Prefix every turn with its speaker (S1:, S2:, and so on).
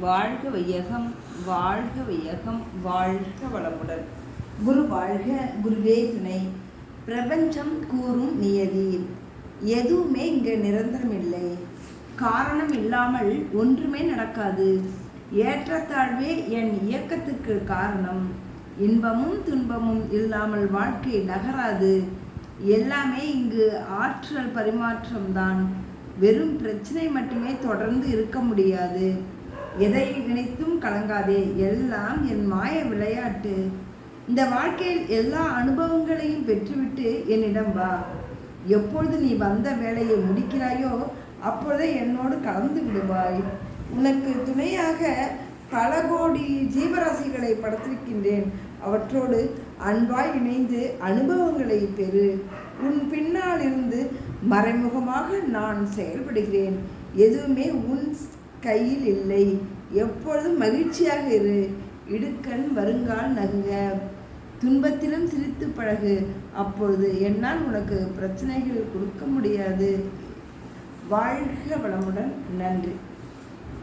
S1: வாழ்க வையகம் வாழ்க வையகம் வாழ்க வளமுடன். குரு வாழ்க குருவே துணை. பிரபஞ்சம் கூறும் நியதி. எதுவுமே இங்கே நிரந்தரம் இல்லை காரணம் இல்லாமல் ஒன்றுமே நடக்காது. ஏற்றத்தாழ்வே என் இயக்கத்துக்கு காரணம். இன்பமும் துன்பமும் இல்லாமல் வாழ்க்கை நகராது. எல்லாமே இங்கு ஆற்றல் பரிமாற்றம்தான். வெறும் பிரச்சனை மட்டுமே தொடர்ந்து இருக்க முடியாது. எதை நினைத்தும் கலங்காதே. எல்லாம் என் மாய விளையாட்டு. இந்த வாழ்க்கையில் எல்லா அனுபவங்களையும் பெற்றுவிட்டு என்னிடம் வா. எப்பொழுது நீ வந்த வேலையை முடிக்கிறாயோ அப்பொழுதே என்னோடு கலந்து விடுவாய். உனக்கு துணையாக பல கோடி ஜீவராசிகளை படைத்திருக்கின்றேன். அவற்றோடு அன்பாய் இணைந்து அனுபவங்களை பெறு. உன் பின்னால் இருந்து மறைமுகமாக நான் செயல்படுகிறேன். எதுவுமே உன் கையில் இல்லை. எப்பொழுதும் மகிழ்ச்சியாக இரு. இடுக்கண் வருங்கால் நகுக. துன்பத்திலும் சிரித்து பழகு. அப்பொழுது என்னால் உனக்கு பிரச்சனைகள் கொடுக்க முடியாது. வாழ்க வளமுடன். நன்றி.